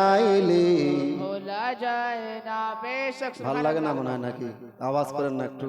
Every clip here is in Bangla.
চাইলে। ভোলা লাগে না মনে হয় নাকি? আওয়াজ করেন না একটু।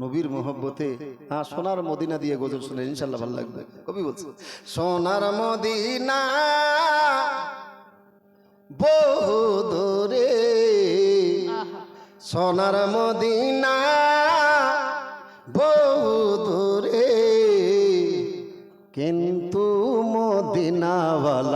নবীর মোহব্বতে। হ্যাঁ সোনার মদিনা দিয়ে গজল শুনে ইনশাল্লাহ ভালো লাগবে। কবি বলছে সোনার মদিনা বহু দূরে। সোনার মদিনা বহু দূরে। কিন্তু মদিনাওয়ালা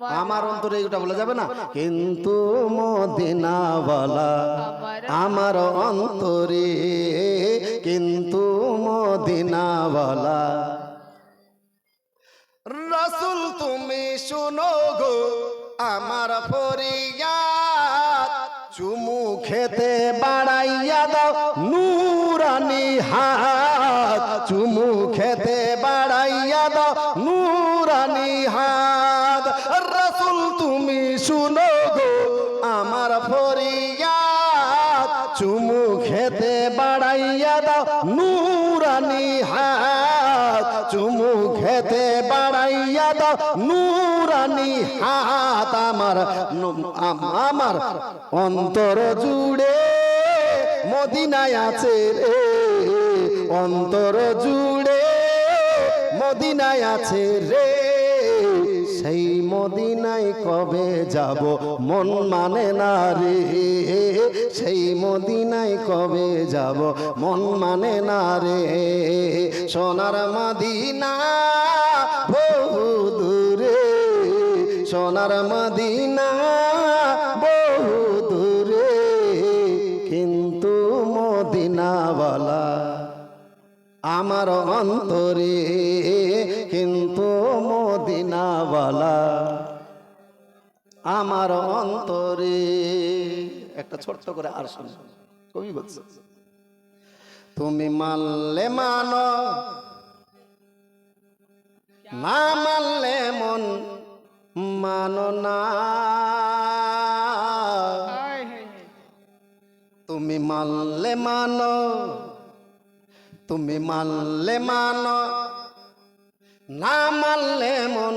আমার অন্তরে এটা বলা যাবে না? কিন্তু মদিনাওয়ালা আমার অন্তরে কিন্তু মদিনাওয়ালা। রসুল তুমি শুনো গো আমার ফরিয়াদ। চুমু খেতে বাড়াইয়া দাও নুরানি হাত। ফরিয়াদ চুমু খেতে বাড়াইয়া দাও, নুরানি হাত। চুমু খেতে বাড়াইয়া দাও, নুরানি হাত। আমার আমার অন্তর জুড়ে মদিনায় আছে রে। অন্তর জুড়ে মদিনায় আছে রে। সেই মদিনায় কবে যাব? মন মানে না রে। সেই মদিনায় কবে যাব? মন মানে না রে। সোনার মদিনা বহু দূরে। সোনার মদিনা বহু দূরে। কিন্তু মদিনাওয়ালা আমার অন্তরে কিন্তু মদিনাওয়ালা আমার অন্তরে একটা ছোট্ট করে আর শুনে, কবি বলছে, তুমি মানলে মানো, না মানলে মন মানো না। তুমি মানলে মানো, তুমি মানলে মানো, না মানলে মন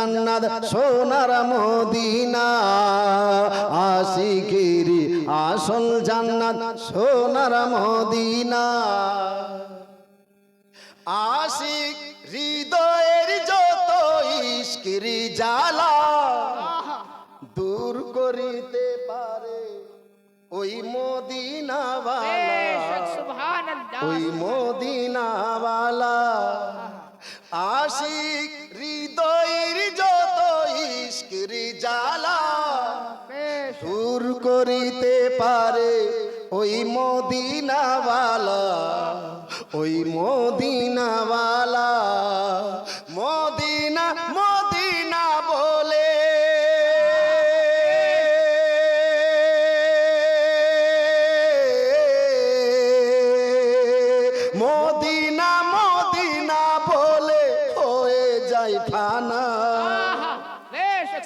জান্নাত সোনার মদিনা। আশিকেরি আসল জান্নাত সোনার মদিনা। আশিক হৃদয়ের যত ইস্কিরি জ্বালা দূর করিতে পারে ওই মদিনাওয়ালা। বেশক ওই মদিনাওয়ালা। করিতে পারে। ওই মদিনাওয়ালা ওই মদিনাওয়ালা মদিনা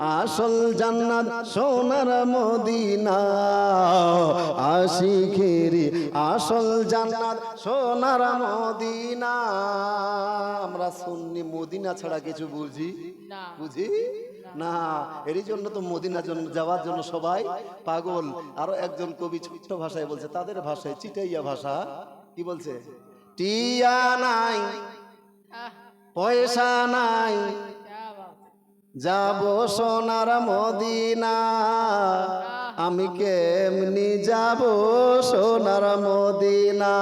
আসল জান্নাত সোনার মদিনা। আশিখেরি আসল জান্নাত সোনার মদিনা। আমরা শুননি মদিনা ছাড়া কিছু বুঝি? বুঝি? না। এরই জন্য তো মদিনা জন্য যাওয়ার জন্য সবাই পাগল। আরও একজন কবি ছোট্ট ভাষায় বলছে তাদের ভাষায় চিটাইয়া ভাষা। কি বলছে? টিয়া নাই পয়সা নাই যাব সোনার মদিনা। আমি কেমনি যাব সোনার মদিনা?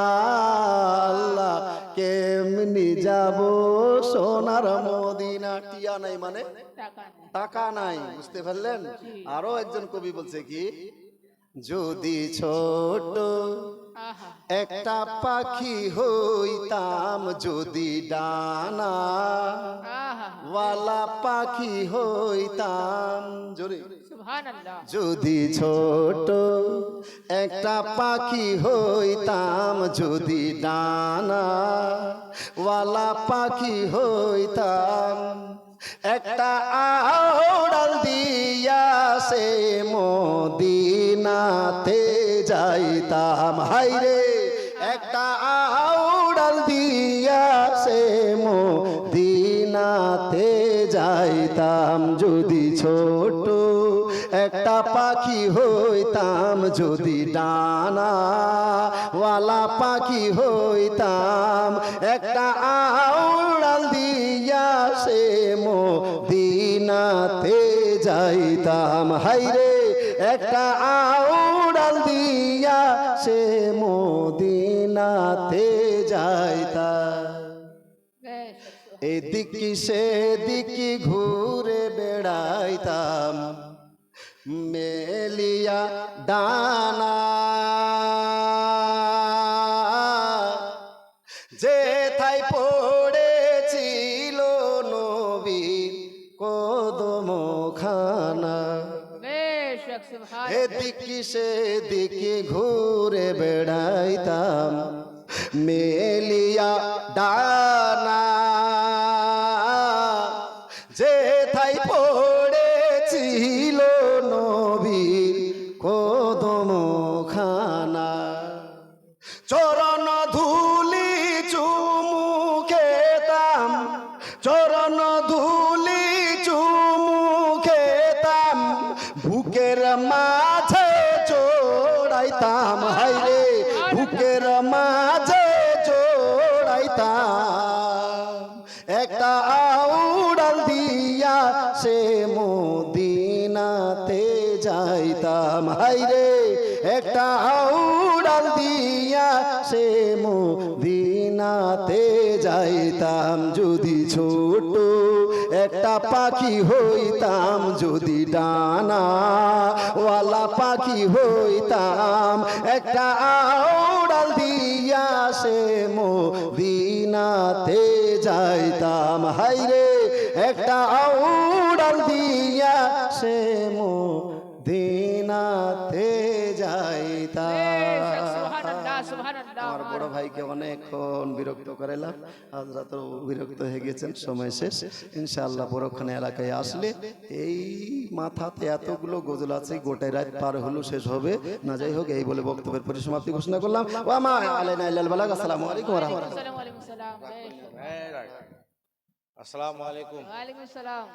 আল্লাহ কেমনি যাব সোনার মদিনা? টিয়া নাই মানে? টাকা নাই। বুঝতে পারলেন? আরও একজন কবি বলছে কি যদি ছোট একটা পাখি হইতাম যদি ডানা ওয়ালা পাখি হইতাম। যদি ছোট একটা পাখি হইতাম যদি ডানা ওয়ালা পাখি হইতাম। একটা আড়াল দিয়া সে মোদী মদিনাতে যাইতাম। হাইরে একটা আওড়াল দিয়া সে মদিনাতে যাইতাম। যদি ছোট একটা পাখি হইতাম, যদি ডানা ওয়ালা পাখি হইতাম, একটা আউড়াল দিয়া সে মদিনাতে যাইতাম। হাইরে একটা আউড়াল দিয়া সে মদিনাতে যাইতা। এদিকি সেদিকি ঘুরে বেড়াইতাম। মেলিয়া দানা যে থাই পড়েছিল নবী কদমখানা। এদিকে সেদিকে ঘুরে বেড়াইতাম। মেলিয়া ডানা চোড়াইতাম হাইরে বুকের মাঝে চোড়াইতাম। একটা আউড়াল দিয়া সে মদিনাতে যাইতাম হাইরে একটা আউড়াল দিয়া সে মদিনাতে যাইতাম, যদি ছোট একটা পাখি হইতাম, যদি ডানা পাখি হইতাম। একটা আউড়াল দিয়া সে মদিনাতে যাইতাম। হাইরে একটা আউড়াল দিয়া সে মদিনাতে বড় ভাইকে অনেকক্ষণ বিরক্ত করালাম হাজরাতও বিরক্ত হয়ে গেছেন সময় শেষ। ইনশাআল্লাহ পরক্ষণে এলাকায় আসলে এই মাথাতে এতগুলো গজল আছে গোটাই রাত পার হলো শেষ হবে। না যাই হোক এই বলে বক্তব্যের পরিসমাপ্তি ঘোষণা করলাম। ও মা আসসালামু আলাইকুম আসসালাম